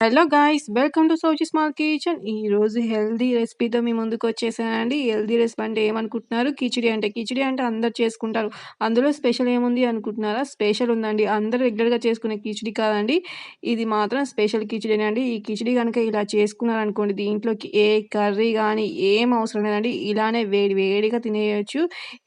Hello guys welcome to సోచి small kitchen. ఈ రోజు హెల్దీ రెసిపీతో మీ ముందుకు వచ్చేసానండి. హెల్దీ రెసిపీ అంటే ఏమనుకుంటున్నారు? కిచిడి అంటే కిచిడి అంటే అందరు చేసుకుంటారు. అందులో స్పెషల్ ఏముంది అనుకుంటున్నారా? స్పెషల్ ఉందండి. అందరు రెగ్యులర్గా చేసుకునే కిచిడి కాదండి. ఇది మాత్రం స్పెషల్ కిచిడి అండి ఈ కిచిడి కనుక ఇలా చేసుకున్నారనుకోండి దీంట్లోకి ఏ కర్రీ కానీ ఏం అవసరం లేదండి. ఇలానే వేడి వేడిగా తినేయచ్చు.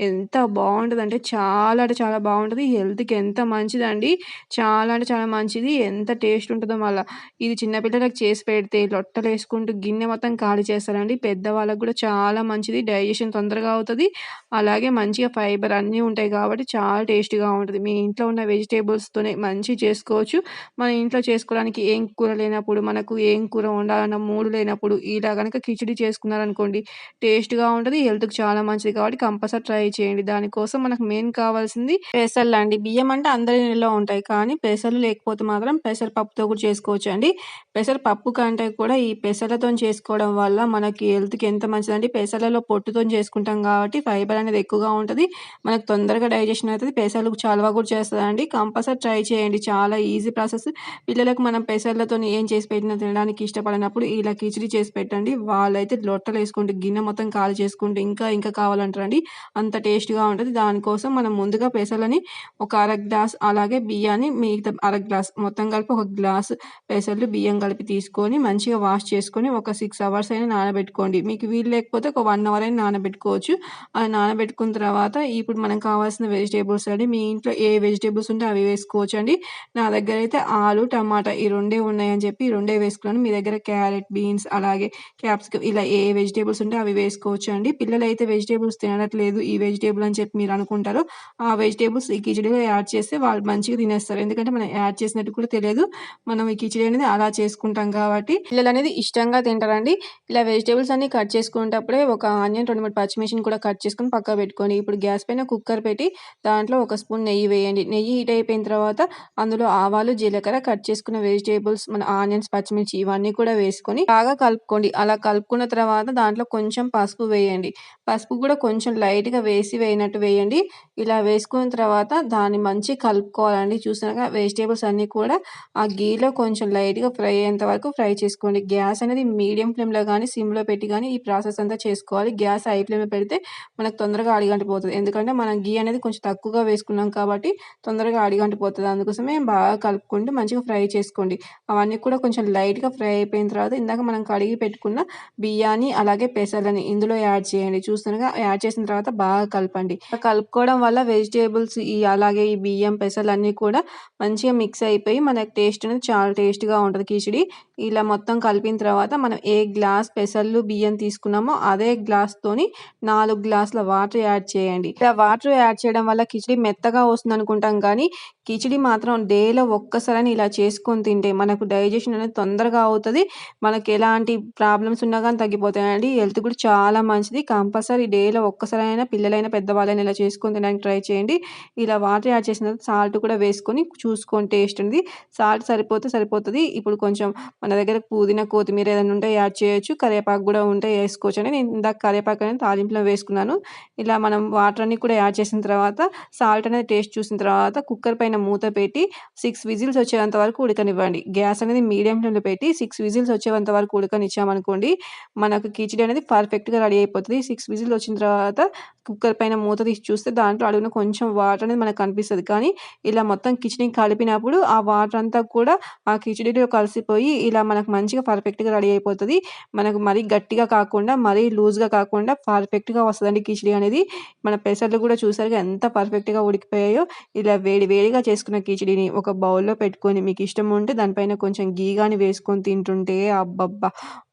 ఎంత బాగుంటుంది చాలా అంటే చాలా బాగుంటుంది. హెల్త్కి ఎంత మంచిదండి. చాలా అంటే చాలా మంచిది. ఎంత టేస్ట్ ఉంటుందో మళ్ళీ. ఇది చిన్నపిల్లలకు చేసి పెడితే లొట్టలేసుకుంటూ గిన్నె మొత్తం ఖాళీ చేస్తారండి. పెద్దవాళ్ళకి కూడా చాలా మంచిది. డైజెషన్ తొందరగా అవుతుంది. అలాగే మంచిగా ఫైబర్ అన్నీ ఉంటాయి కాబట్టి చాలా టేస్టీగా ఉంటుంది. మీ ఇంట్లో ఉన్న వెజిటేబుల్స్తోనే మంచి చేసుకోవచ్చు. మన ఇంట్లో చేసుకోవడానికి ఏం కూర లేనప్పుడు మనకు ఏం కూర వండాలన్న మూడు లేనప్పుడు ఇలా కనుక కిచిడి చేసుకున్నారనుకోండి టేస్ట్గా ఉంటుంది హెల్త్కి చాలా మంచిది కాబట్టి కంపల్సరీ ట్రై చేయండి. దానికోసం మనకు మెయిన్ కావాల్సింది పెసర్లు అండి. బియ్యం అంటే అందరి ఇంట్లో ఉంటాయి. కానీ పెసర్లు లేకపోతే మాత్రం పెసరపప్పుతో కూడా చేసుకోవచ్చు అండి పెసరపప్పు కంటే కూడా ఈ పెసరతో చేసుకోవడం వల్ల మనకి హెల్త్కి ఎంత మంచిదండి పెసరలో పొట్టుతో చేసుకుంటాం కాబట్టి ఫైబర్ అనేది ఎక్కువగా ఉంటుంది. మనకు తొందరగా డైజెషన్ అవుతుంది. పెసర్లు చలవ కూడా చేస్తుందండి. కంపల్సరీ ట్రై చేయండి. చాలా ఈజీ ప్రాసెస్. పిల్లలకు మనం పెసర్లతో ఏం చేసి పెట్టినా తినడానికి ఇష్టపడినప్పుడు ఇలా కిచిడి చేసి పెట్టండి. వాళ్ళైతే లొట్టలు వేసుకుంటూ గిన్నె మొత్తం ఖాళీ చేసుకుంటూ ఇంకా ఇంకా కావాలంటారండి. అంత టేస్ట్గా ఉంటుంది. దానికోసం మనం ముందుగా పెసర్లని ఒక అర గ్లాస్ అలాగే బియ్యాన్ని మిగతా అర గ్లాస్ మొత్తం కలిపి ఒక గ్లాస్ పెసర్లు బియ్యం కలిపి తీసుకొని మంచిగా వాష్ చేసుకొని ఒక సిక్స్ అవర్స్ అయినా నానబెట్టుకోండి. మీకు వీలు లేకపోతే ఒక వన్ అవర్ అయినా నానబెట్టుకోవచ్చు. అది నానబెట్టుకున్న తర్వాత ఇప్పుడు మనకు కావాల్సిన వెజిటేబుల్స్ అండి మీ ఇంట్లో ఏ వెజిటేబుల్స్ ఉంటే అవి వేసుకోవచ్చు అండి నా దగ్గర అయితే ఆలు టమాటా ఈ రెండే ఉన్నాయని చెప్పి ఈ రెండే వేసుకున్నాను. మీ దగ్గర క్యారెట్ బీన్స్ అలాగే క్యాప్సికమ్ ఇలా ఏ వెజిటేబుల్స్ ఉంటే అవి వేసుకోవచ్చు అండి పిల్లలు అయితే వెజిటేబుల్స్ తినట్లేదు ఈ వెజిటేబుల్ అని చెప్పి మీరు అనుకుంటారు. ఆ వెజిటేబుల్స్ ఈ కిచడీలో యాడ్ చేస్తే వాళ్ళు మంచిగా తినేస్తారు. ఎందుకంటే మనం యాడ్ చేసినట్టు కూడా తెలియదు. మనం ఈ కిచడీ అనేది అలా చేసుకుంటాం కాబట్టి పిల్లలు అనేది ఇష్టంగా తింటారండి. ఇలా వెజిటేబుల్స్ అన్ని కట్ చేసుకునేటప్పుడే ఒక ఆనియన్ రెండు మూడు పచ్చిమిర్చిని కూడా కట్ చేసుకుని పక్క పెట్టుకోండి ఇప్పుడు గ్యాస్ పైన కుక్కర్ పెట్టి దాంట్లో ఒక స్పూన్ నెయ్యి వేయండి. నెయ్యి హీట్ అయిపోయిన తర్వాత అందులో ఆవాలు జీలకర్ర కట్ చేసుకున్న వెజిటేబుల్స్ మన ఆనియన్స్ పచ్చిమిర్చి ఇవన్నీ కూడా వేసుకొని బాగా కలుపుకోండి. అలా కలుపుకున్న తర్వాత దాంట్లో కొంచెం పసుపు వేయండి. పసుపు కూడా కొంచెం లైట్గా వేసి వేయనట్టు వేయండి. ఇలా వేసుకున్న తర్వాత దాన్ని మంచి కలుపుకోవాలండి. చూసినాక వెజిటేబుల్స్ అన్నీ కూడా ఆ గీలో కొంచెం లైట్గా ఫ్రై అయ్యేంత వరకు ఫ్రై చేసుకోండి. గ్యాస్ అనేది మీడియం ఫ్లేమ్లో కానీ సిమ్లో పెట్టి కానీ ఈ ప్రాసెస్ అంతా చేసుకోవాలి. గ్యాస్ హై ఫ్లేమ్లో పెడితే మనకు తొందరగా అడిగంటిపోతుంది. ఎందుకంటే మనం గీ అనేది కొంచెం తక్కువగా వేసుకున్నాం కాబట్టి తొందరగా అడిగంటిపోతుంది. అందుకోసమే బాగా కలుపుకుంటూ మంచిగా ఫ్రై చేసుకోండి. అవన్నీ కూడా కొంచెం లైట్గా ఫ్రై అయిపోయిన తర్వాత ఇందాక మనం కడిగి పెట్టుకున్న బియ్యాన్ని అలాగే పెసలని ఇందులో యాడ్ చేయండి. చూస్తుండగా యాడ్ చేసిన తర్వాత బాగా కలపండి. కలుపుకోవడం వల్ల వెజిటేబుల్స్ ఈ అలాగే ఈ బియ్యం పెసలు అన్నీ కూడా మంచిగా మిక్స్ అయిపోయి మనకి టేస్ట్ అనేది చాలా టేస్ట్గా ఉంటుంది. కిచిడి. ఇలా మొత్తం కలిపిన తర్వాత మనం ఏ గ్లాస్ పెసర్లు బియ్యం తీసుకున్నామో అదే గ్లాస్తోని నాలుగు గ్లాసుల వాటర్ యాడ్ చేయండి. ఇలా వాటర్ యాడ్ చేయడం వల్ల కిచిడి మెత్తగా వస్తుంది అనుకుంటాం కానీ కిచిడి మాత్రం డేలో ఒక్కసారి ఇలా చేసుకొని తింటే మనకు డైజెషన్ అనేది తొందరగా అవుతుంది. మనకి ఎలాంటి ప్రాబ్లమ్స్ ఉన్నా కానీ తగ్గిపోతాయండి. హెల్త్ కూడా చాలా మంచిది. కంపల్సరీ డేలో ఒక్కసారైనా పిల్లలైనా పెద్దవాళ్ళైనా ఇలా చేసుకొని తినడానికి ట్రై చేయండి. ఇలా వాటర్ యాడ్ చేసిన తర్వాత సాల్ట్ కూడా వేసుకొని చూసుకొని టేస్ట్ అనేది సాల్ట్ సరిపోతే సరిపోతుంది. ఇప్పుడు కొంచెం మన దగ్గర పుదీనా కొత్తిమీర ఏదైనా ఉంటే యాడ్ చేయొచ్చు. కరివేపాకు కూడా ఉంటే వేసుకోవచ్చు అని నేను ఇందాక కరివేపాకు అనేది తాలింపులో వేసుకున్నాను. ఇలా మనం వాటర్ అన్ని కూడా యాడ్ చేసిన తర్వాత సాల్ట్ అనేది టేస్ట్ చూసిన తర్వాత కుక్కర్ పైన మూత పెట్టి సిక్స్ విజిల్స్ వచ్చేంత వరకు ఉడకనివ్వండి. గ్యాస్ అనేది మీడియం ఫ్లేమ్లో పెట్టి సిక్స్ విజిల్స్ వచ్చేంత వరకు ఉడకనిచ్చామనుకోండి మనకు కిచిడి అనేది పర్ఫెక్ట్గా రెడీ అయిపోతుంది. సిక్స్ విజిల్స్ వచ్చిన తర్వాత కుక్కర్ పైన మూత తీసి చూస్తే దాంట్లో అడుగున కొంచెం వాటర్ అనేది మనకు కనిపిస్తుంది. కానీ ఇలా మొత్తం కిచిడి కలిపినప్పుడు ఆ వాటర్ అంతా కూడా ఆ కిచిడిలో కలిసిపోయి ఇలా మనకు మంచిగా పర్ఫెక్ట్గా రెడీ అయిపోతుంది. మనకు మరీ గట్టిగా కాకుండా మరీ లూజ్గా కాకుండా పర్ఫెక్ట్గా వస్తుందండి కిచిడి అనేది. మన పెసర్లు కూడా చూసారుగా ఎంత పర్ఫెక్ట్గా ఉడికిపోయాయో. ఇలా వేడి వేడిగా చేసుకున్న కిచిడిని ఒక బౌల్లో పెట్టుకొని మీకు ఇష్టం ఉంటే దానిపైన కొంచెం గీ కానీ వేసుకొని తింటుంటే అబ్బబ్బా!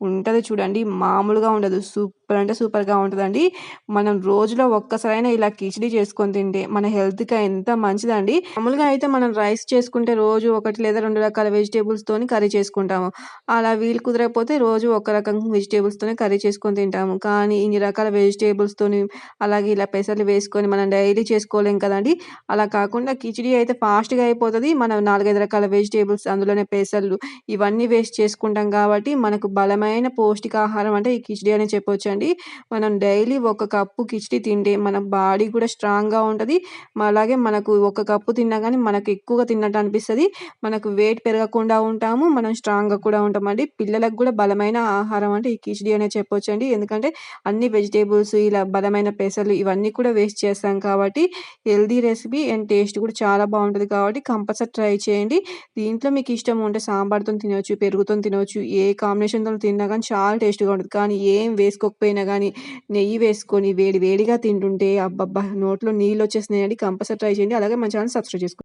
ఉంటుంది చూడండి మామూలుగా ఉండదు సూప్ సూపర్ అంటే సూపర్గా ఉంటుందండి. మనం రోజులో ఒక్కసారైనా ఇలా కిచిడి చేసుకొని తింటే మన హెల్త్కి ఎంత మంచిదండి. మామూలుగా అయితే మనం రైస్ చేసుకుంటే రోజు ఒకటి లేదా రెండు రకాల వెజిటేబుల్స్తోని కర్రీ చేసుకుంటాము. అలా వీలు కుదరకపోతే రోజు ఒక రకం వెజిటేబుల్స్తోనే కర్రీ చేసుకొని తింటాము. కానీ ఇన్ని రకాల వెజిటేబుల్స్తోని అలాగే ఇలా పెసర్లు వేసుకొని మనం డైలీ చేసుకోలేం కదండి. అలా కాకుండా కిచిడి అయితే ఫాస్ట్గా అయిపోతుంది. మనం నాలుగైదు రకాల వెజిటేబుల్స్ అందులోనే పెసర్లు ఇవన్నీ వేస్ట్ చేసుకుంటాం కాబట్టి మనకు బలమైన పౌష్టికాహారం అంటే ఈ కిచిడి అని చెప్పొచ్చు అండి. మనం డైలీ ఒక కప్పు కిచిడి తింటే మన బాడీ కూడా స్ట్రాంగ్‌గా ఉంటది. అలాగే మనకు ఒక కప్పు తిన్నా కానీ మనకు ఎక్కువగా తిన్నట్టు అనిపిస్తది. మనకు వెయిట్ పెరగకుండా ఉంటాము. మనం స్ట్రాంగ్‌గా కూడా ఉంటామండి. పిల్లలకు కూడా బలమైన ఆహారం అంటే ఈ కిచిడి అనే చెప్పొచ్చండి. ఎందుకంటే అన్ని వెజిటేబుల్స్ ఇలా బలమైన పెసలు ఇవన్నీ కూడా వేస్ట్ చేస్తాం కాబట్టి హెల్దీ రెసిపీ అండ్ టేస్ట్ కూడా చాలా బాగుంటుంది కాబట్టి కంపల్సరీ ట్రై చేయండి. దీంట్లో మీకు ఇష్టం ఉంటే సాంబార్తో తినొచ్చు, పెరుగుతో తినొచ్చు. ఏ కాంబినేషన్తో తిన్నా కానీ చాలా టేస్ట్‌గా ఉంటుంది కానీ ఏం వేసుకోకపోయినా గానీ నెయ్యి వేసుకొని వేడి వేడిగా తింటుంటే అబ్బబ్బా! నోట్లో నీళ్ళొచ్చేస్తున్నాయండి. కంపల్సరీ ట్రై చేయండి. అలాగే మన ఛానెల్ సబ్స్క్రైబ్ చేసుకోండి.